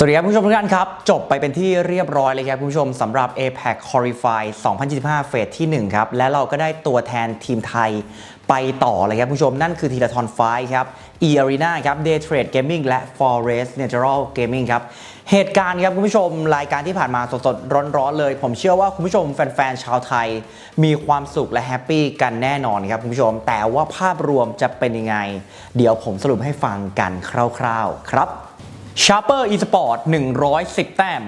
สวัสดีครับคุณผู้ชมทุกท่านครับ จบไปเป็นที่เรียบร้อยเลยครับคุณผู้ชมสำหรับ APEC Qualify 2025 เฟสที่ 1 ครับ และเราก็ได้ตัวแทนทีมไทยไปต่อเลยครับคุณผู้ชม นั่นคือทีละทอนไฟครับ e arena ครับ day trade gaming และ forest natural gaming ครับ เหตุการณ์ครับคุณผู้ชมรายการที่ผ่านมาสดๆ ร้อนๆเลย ผมเชื่อว่าคุณผู้ชมแฟนๆ ชาวไทย มีความสุขและแฮปปี้กันแน่นอนครับคุณผู้ชม แต่ว่าภาพรวมจะเป็นยังไง เดี๋ยวผมสรุปให้ฟังกันคร่าว ๆ ครับ Sharper Esport 110 แต้ม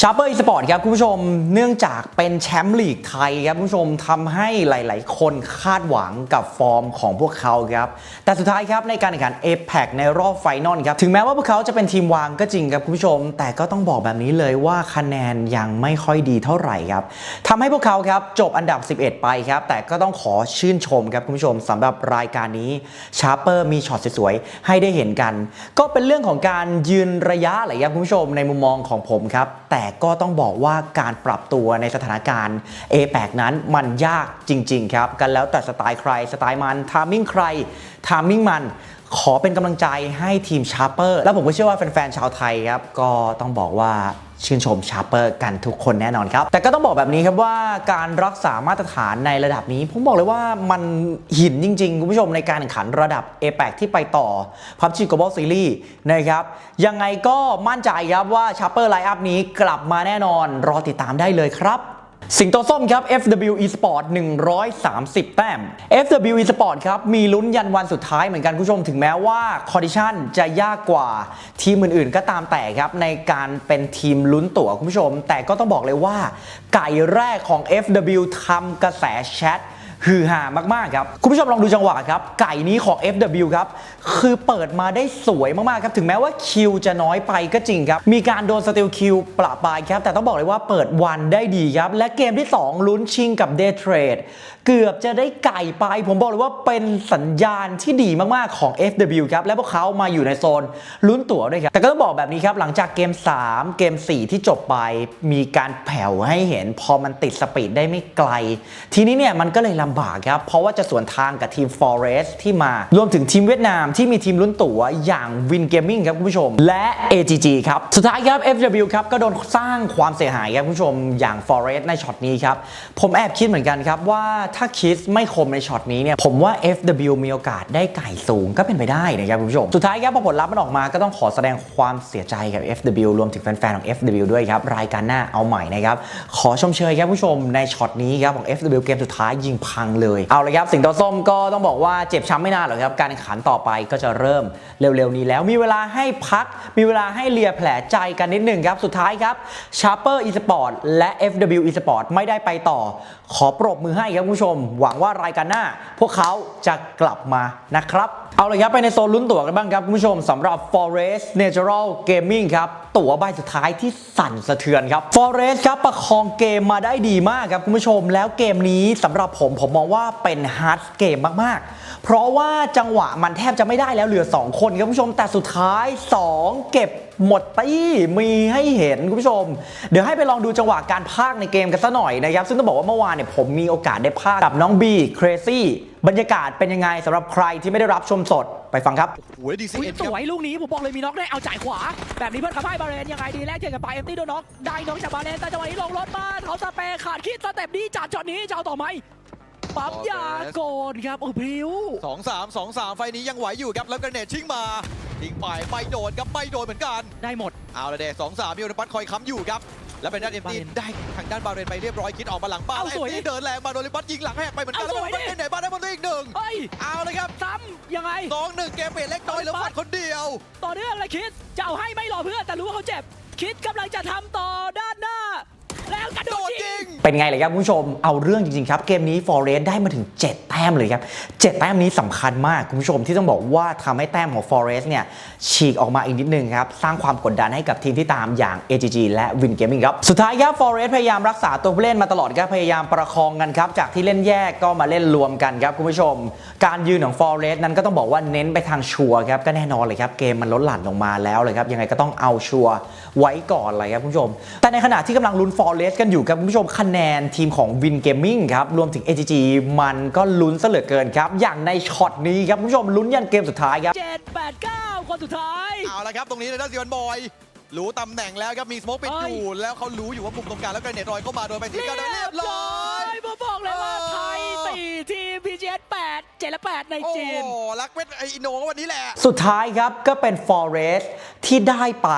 ชาร์เปอร์อีสปอร์ตครับคุณผู้ชมเนื่องจากเป็นแชมป์ลีกไทยครับคุณผู้ชมทำให้หลาย ๆ คนคาดหวังกับฟอร์มของพวกเขาครับแต่สุดท้ายครับในการแข่งขัน a p e c ในรอบไฟนอลครับถึงแม้ว่าพวกเขาจะเป็นทีมวางก็จริงครับคุณผู้ชม แต่ก็ต้องบอกแบบนี้เลยว่าคะแนนยังไม่ค่อยดีเท่าไหร่ครับทำให้พวกเขาครับจบอันดับ 11 ไปครับแต่ก็ต้องขอชื่นชมครับคุณผู้ชมสำหรับรายการนี้ชาร์เปอร์มีช็อตสวย ๆ ให้ได้เห็นกัน ก็เป็นเรื่องของการยืนระยะแหละครับคุณผู้ชมในมุมมองของผมครับแต่ก็ต้องบอกว่าการปรับตัวในสถานการณ์ a p e c นั้นมันยากจริง ๆ ครับ กันแล้วแต่สไตล์ใคร สไตล์มันทามมิ่งใครทามมิ่งมันขอเป็นกำลังใจให้ทีมชาร์เปอร์ แล้วผมก็เชื่อว่าแฟน ๆ ชาวไทยครับ ก็ต้องบอกว่า ชื่นชมชาร์เปอร์กันทุกคนแน่นอนครับ แต่ก็ต้องบอกแบบนี้ครับว่าการรักษามาตรฐานในระดับนี้ ผมบอกเลยว่ามันหินจริง ๆ คุณผู้ชมในการแข่งขันระดับ a p e c ที่ไปต่อพับจี Global Series นะครับ ยังไงก็มั่นใจครับว่าชาร์เปอร์ไลน์อัพนี้กลับมาแน่นอน รอติดตามได้เลยครับ สิงโตส้มครับ FW Esport 130 แต้ม FW Esport ครับ มีลุ้นยันวันสุดท้ายเหมือนกันคุณผู้ชมถึงแม้ว่าคอดิชันจะยากกว่าทีมอื่นๆ ก็ตามแต่ครับ ในการเป็นทีมลุ้นตั๋วคุณผู้ชม แต่ก็ต้องบอกเลยว่า ไก่แรกของ FW ทำกระแสแชท ฮือฮามากๆครับ คุณผู้ชมลองดูจังหวะครับ ไก่นี้ของ FW ครับ คือเปิดมาได้สวยมากๆครับ ถึงแม้ว่าคิวจะน้อยไปก็จริงครับ มีการโดนสติลคิวประปรายครับ แต่ต้องบอกเลยว่าเปิดวันได้ดีครับ และเกมที่ 2 ลุ้นชิงกับ Day Trade เกือบจะได้ไก่ไป ผมบอกเลยว่าเป็นสัญญาณที่ดีมากๆของ FW ครับ และพวกเขามาอยู่ในโซนลุ้นตั๋วด้วยครับ แต่ก็ต้องบอกแบบนี้ครับ หลังจากเกม 3 เกม 4 ที่จบไป มีการแผ่วให้เห็น พอมันติดสปีดได้ไม่ไกล ทีนี้เนี่ยมันก็เลยลำบากครับ เพราะว่าจะสวนทางกับทีม Forest ที่มารวมถึงทีมเวียดนามที่มีทีมลุ้นตั๋วอย่าง Win Gaming ครับคุณผู้ชม และ AGG ครับ สุดท้ายครับ FW ครับก็โดนสร้างความเสียหายครับคุณผู้ชมอย่าง Forest ในช็อตนี้ครับผมแอบคิดเหมือนกันครับว่าถ้าคิดไม่คมในช็อตนี้เนี่ยผมว่า FW มีโอกาสได้ไก่สูงก็เป็นไปได้นะครับคุณผู้ชม สุดท้ายครับพอผลลัพธ์มันออกมาก็ต้องขอแสดงความเสียใจกับ FW รวมถึงแฟนๆของ FW ด้วยครับรายการหน้าเอาใหม่นะครับขอชมเชยครับคุณผู้ชมในช็อตนี้ครับของ FW เกมสุดท้ายยิงพงเลย เอาเลยครับสิงโตส้มก็ต้องบอกว่าเจ็บช้ำไม่นานหรอกครับ การแข่งขันต่อไปก็จะเริ่มเร็วๆนี้แล้ว มีเวลาให้พัก มีเวลาให้เลียแผลใจกันนิดหนึ่งครับ สุดท้ายครับ Sharper Esport และ FW Esport ไม่ได้ไปต่อ ขอปรบมือให้ครับคุณผู้ชม หวังว่ารายการหน้า พวกเขาจะกลับมานะครับ เอาเลยครับไปในโซนลุ้นตั๋วกันบ้างครับคุณผู้ชมสำหรับ Forest Natural Gaming ครับ ตั๋วใบสุดท้ายที่สั่นสะเทือนครับ Forest ครับประคองเกมมาได้ดีมากครับคุณผู้ชม แล้วเกมนี้สำหรับผมผมมองว่าเป็นฮาร์ดเกมมากๆ เพราะว่าจังหวะมันแทบจะไม่ได้แล้วเหลือ 2 คนครับคุณผู้ชมแต่สุดท้าย 2 เก็บหมดตี้มีให้เห็นคุณผู้ชม เดี๋ยวให้ไปลองดูจังหวะการพากในเกมกันสัหน่อยนะครับซึ่งต้องบอกว่าเมื่อวานเนี่ยผมมีโอกาสได้พากกับน้องบีเครซี่ บรรยากาศเป็นยังไงสำหรับใครที่ไม่ได้รับชมสดไปฟังครับ โอ้ยดีซีอุ๊ยเอ็นสครับวยลูกนี้ผมบอกเลยมีน็อกได้เอาจ่ายขวา แบบนี้เพื่อนขับให้บาเรนยังไงดีแลกเจอกันไปเอ็มตี้โดนน็อกได้น็อกจากบาเรนแต่จังหวะนี้ลงรถมาเขาสเปรย์ขาดคิดสเต็ปนี้จากช็อตนี้จะเอาต่อไหมปั๊มยาโกนครับโอ้พริ้ว สองสามสองสามไฟนี้ยังไหวอยู่ครับ แล้วกระเนตชิงมาทิ้งไปไปโดนครับไม่โดนเหมือนกัน ได้หมด เอาละเดสองสามมีโอนิปัสคอยค้ำอยู่ครับ แล้วเป็นด้านเอ็มตีบาเรนได้ทางด้านบาเรนไปเรียบร้อยคิดออกมาหลังเป้าเอาเอ็สมวยตีเดินแรงมาโดนลิปัสยิงหลังแหกไปเหมือนกันเอาแล้วสวยมันดิเป็นไหนบ้านได้บอลได้อีกหนึ่งเอ้ยเอาเลยครับซ้ำยังไงสองหนึ่งเกมเปลี่ยนเล็กน้อยแล้วฟัดคนเดียว ต่อเนื่องเลยคิดจะเอาให้ไม่รอเพื่อนแต่รู้ว่าเขาเจ็บ คิดกำลังจะทำต่อด้านหน้าแล้วกระโดโดดนยิยิงงเป็นไงเลยครับคุณผู้ชมเอาเรื่องจริงๆครับเกมนี้ Forest ได้มาถึง 7แต้มเลยครับ7แต้มนี้สำคัญมากคุณผู้ชมที่ต้องบอกว่าทำให้แต้มของ Forest เนี่ยฉีกออกมาอีกนิดนึงครับ สร้างความกดดันให้กับทีมที่ตามอย่าง AGG และ Win Gaming ครับ สุดท้ายครับ Forest พยายามรักษาตัวผู้เล่นมาตลอดครับพยายามประคองกันครับ จากที่เล่นแยกก็มาเล่นรวมกันครับคุณผู้ชม การยืนของ Forest นั้นก็ต้องบอกว่าเน้นไปทางชัวร์ครับก็แน่นอนเลยครับเกมมันลดหลั่นลงมาแล้วเลยครับยังไงก็ต้องเอาชัวร์ไว้ก่อนเลยครับคุณผู้ชม แต่ในขณะที่กำลังลุ้น Forest กันอยู่ครับคุณผู้ชมคะแนนทีมของ Win Gaming ครับรวมถึง AGG มันก็ลุ้นซะเหลือเกินครับ อย่างในช็อตนี้ครับคุณผู้ชมลุ้นยันเกมสุดท้ายครับเจ็ดแปดเก้าคนสุดท้าย เอาละครับตรงนี้ในด้านซีวันบอย รู้ตำแหน่งแล้วครับมีสโมกปิดเอ้อยยู่ แล้วเขารู้อยู่ว่ามุมตรงกลางแล้วกระเน็ตรอยเข้ามาโดนไปทีก็ได้เรียบร้อยผมบอกเลยว่าเออไทยสี่ทีม PGS 8 7และ8ในโอ้จีนโหรักเวทไออินโนก็วันนี้แหละ สุดท้ายครับก็เป็น Forest ที่ได้ไป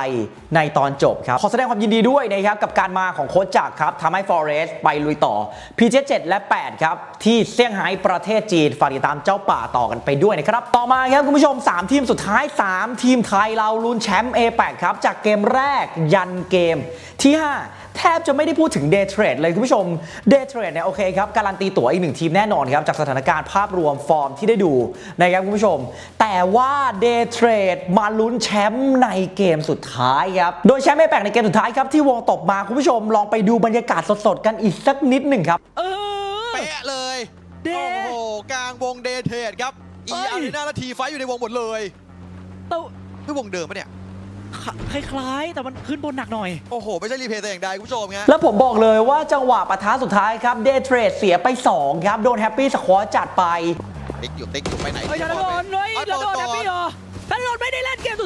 ในตอนจบครับ ขอแสดงความยินดีด้วยนะครับกับการมาของโค้ชจักรครับทำให้ Forest ไปลุยต่อ PG 7และ 8 ครับ ที่เซี่ยงไฮ้ประเทศจีนฝากติดตามเจ้าป่าต่อกันไปด้วยนะครับ ต่อมาครับคุณผู้ชม 3 ทีมสุดท้าย 3 ทีมไทยเราลุ้นแชมป์ A8 ครับ จากเกมแรกยันเกมที่ 5 แทบจะไม่ได้พูดถึง Day Trade เลยคุณผู้ชม Day Trade เนี่ยโอเคครับการันตีตั๋วอีกหนึ่งทีมแน่นอนครับจากสถานการณ์ภาพรวมฟอร์มที่ได้ดูนะครับคุณผู้ชม แต่ว่า Day Trade มาลุ้นแชมป์ในเกมสุดท้ายครับโดยแชมป์ไม่แปลกในเกมสุดท้ายครับที่วงตบมาคุณผู้ชมลองไปดูบรรยากาศสดๆกันอีกสักนิดหนึ่งครับเออเป๊ะเลยเดโอ้โหกลางวงเดทเทดครับอีเอ้ยอารีนาและทีไฟท์อยู่ในวงหมดเลยตัวนี่วงเดิมปะเนี่ย คล้ายๆ แต่มันขึ้นบนหนักหน่อย โอ้โห ไม่ใช่รีเพย์แต่อย่างใดคุณผู้ชมฮะแล้วผมบอกเลยว่าจังหวะปะทะสุดท้ายครับ Day Trade เสียไป 2 ครับ โดนแฮปปี้สควอจัดไป ติ๊กอยู่ติ๊กอยู่ไปไหนเฮ้ยธนดลเฮ้ยธนดลแฮปปี้เหรอธนดลไม่ได้เล่นเกมสุดท้ายคุณผู้ชม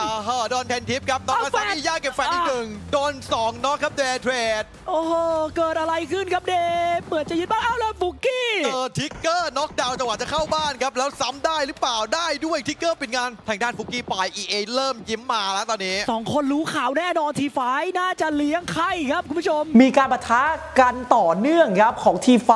อ่าฮะโดนเทนทิปครับน้องกเอาระสังแฟนอีย่าเก็บแฟนอีกอ่าหนึ่งโดนสองน็อกครับเดทเทรดโอ้โห เกิดอะไรขึ้นครับเดย์เหมือนจะยึดบ้านเอ้าแล้วบุกกี้ เจอทิกเกอร์น็อกดาวน์จังหวะจะเข้าบ้านครับ แล้วซ้ำได้หรือเปล่าได้ด้วยทิกเกอร์เป็นงานทางด้านฟุกกี้ปลาย EA เริ่มยิ้มมาแล้วตอนนี้ สองคนรู้ข่าวแน่นอนทีไฟท์น่าจะเลี้ยงไข่ครับคุณผู้ชม มีการปะทะกันต่อเนื่องครับของ T5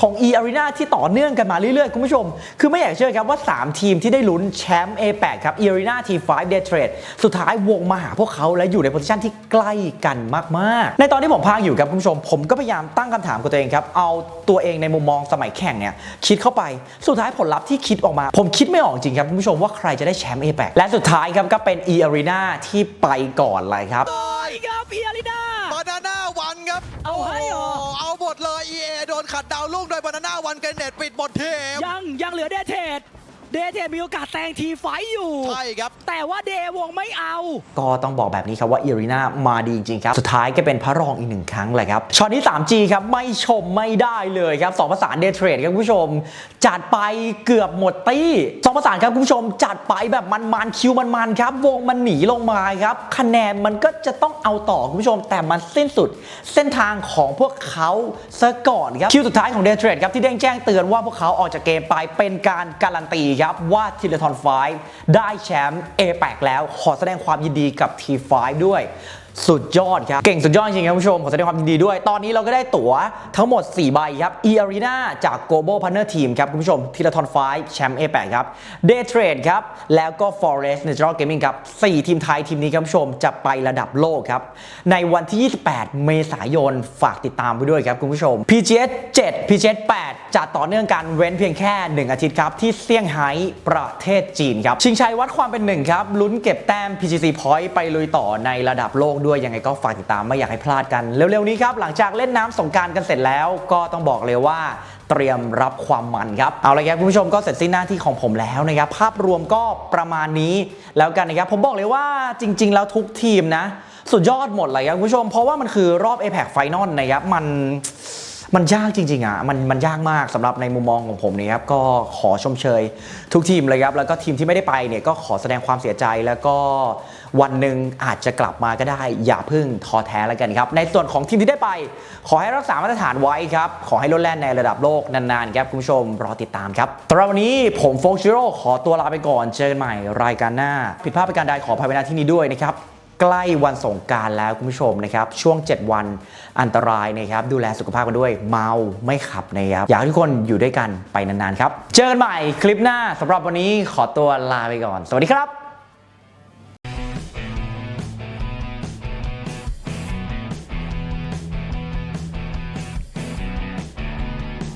ของ E Arena ที่ต่อเนื่องกันมาเรื่อยๆ คุณผู้ชม คือไม่อยากเชื่อครับว่า 3 ทีมที่ได้ลุ้นแชมป์ A8 ครับ E Arena T5 Day Trade สุดท้ายวงมาหาพวกเขาและอยู่ในโพซิชันที่ใกล้กันมากๆ ในตอนที่ผมพากอยู่ครับคุณผู้ชม ผมก็พยายามตั้งคำถามกับตัวเองครับ เอาตัวเองในมุมมองสมัยแข่งเนี่ยคิดเข้าไปสุดท้ายผลลัพธ์ที่คิดออกมา ผมคิดไม่ออกจริงครับคุณผู้ชมว่าใครจะได้แชมป์ A8 และสุดท้ายครับก็เป็น E Arena ที่ไปก่อนเลยครับต่อยครับเอียรินาบานาน่าวันครับ เอาให้เหรอโโเอาหมดเลย EA โดนขัดดาวน์ลูกโดยบานาน่าวันเกรเนตปิดหมดเทมยังยังเหลือเดทเทด เดทเทดมีโอกาสแซงทีไฟท์อยู่ ใช่ครับ แต่ว่าเดวงไม่เอา ก็ต้องบอกแบบนี้ครับว่าเอรีนามาดีจริงๆครับ สุดท้ายก็เป็นพระรองอีกหนึ่งครั้งเลยครับช็อตนี้ 3G ครับไม่ชมไม่ได้เลยครับสองประสานเดทเทรดครับคุณผู้ชม จัดไปเกือบหมดตี้สองประสานครับคุณผู้ชม จัดไปแบบมันๆคิวมันๆครับวงมันหนีลงมาครับคะแนนมันก็จะต้องเอาต่อคุณผู้ชม แต่มันสิ้นสุดเส้นทางของพวกเขาซะก่อนครับคิวสุดท้ายของเดทเทรดครับที่เด้งแจ้งเตือนว่าพวกเขาออกจากเกมไปเป็นการการันตีับว่าทีละทอน5ได้แชมป์ A8 แล้วขอแสดงความยินดีกับ T5 ด้วย สุดยอดครับ เก่งสุดยอดจริงครับคุณผู้ชม ขอแสดงความยินดีด้วย ตอนนี้เราก็ได้ตั๋วทั้งหมด 4 ใบครับ E Arena จาก Global Partner Team ครับ คุณผู้ชมทีละทอน5แชมป์ A8 ครับ Day Trade ครับ แล้วก็ Forest Natural Gaming ครับ 4 ทีมไทยทีมนี้ครับคุณผู้ชมจะไประดับโลกครับ ในวันที่ 28 เมษายนฝากติดตามไปด้วยครับคุณผู้ชม PGS 7 PGS 8จะต่อเนื่องกันเว้นเพียงแค่ 1 อาทิตย์ครับที่เซี่ยงไฮ้ประเทศจีนครับชิงชัยวัดความเป็นหนึ่งครับลุ้นเก็บแต้ม PGC Point ไปลุยต่อในระดับโลกด้วยยังไงก็ฝากติดตามไม่อยากให้พลาดกัน เร็วๆนี้ครับหลังจากเล่นน้ำสงการกันเสร็จแล้วก็ต้องบอกเลยว่าเตรียมรับความมันครับเอาละครับคุณผู้ชมก็เสร็จสิ้นหน้าที่ของผมแล้วนะครับภาพรวมก็ประมาณนี้แล้วกันนะครับผมบอกเลยว่าจริง ๆ แล้วทุกทีมนะ สุดยอดหมดเลยครับคุณผู้ชม เพราะว่ามันคือรอบ a p e c Final นะครับมันมันยากจริงๆอะมันมันยากมากสำหรับในมุมมองของผมนี่ครับก็ขอชมเชย ทุกทีมเลยครับแล้วก็ทีมที่ไม่ได้ไปเนี่ยก็ขอแสดงความเสียใจแล้วก็ วันหนึ่งอาจจะกลับมาก็ได้ อย่าเพึ่งท้อแท้แล้วกันครับ ในส่วนของทีมที่ได้ไป ขอให้รักษามาตรฐานไว้ครับ ขอให้ลดแล่นในระดับโลกนานๆครับคุณผู้ชมรอติดตามครับสำหรับวันนี้ผมโฟกชิโร่ขอตัวลาไปก่อนเจอกันใหม่รายการหน้า ผิดพลาดประการใดขออภัยไว้ณที่นี้ด้วยนะครับใกล้วันสงกรารแล้วคุณผู้ชมนะครับ ช่วง 7 วันอันตรายนะครับ ดูแลสุขภาพกันด้วยเมาไม่ขับนะครับ อยากให้ทุกคนอยู่ด้วยกันไปนานๆครับ เจอกันใหม่คลิปหน้าสำหรับวันนี้ขอตัวลาไปก่อน สวัสดีครับ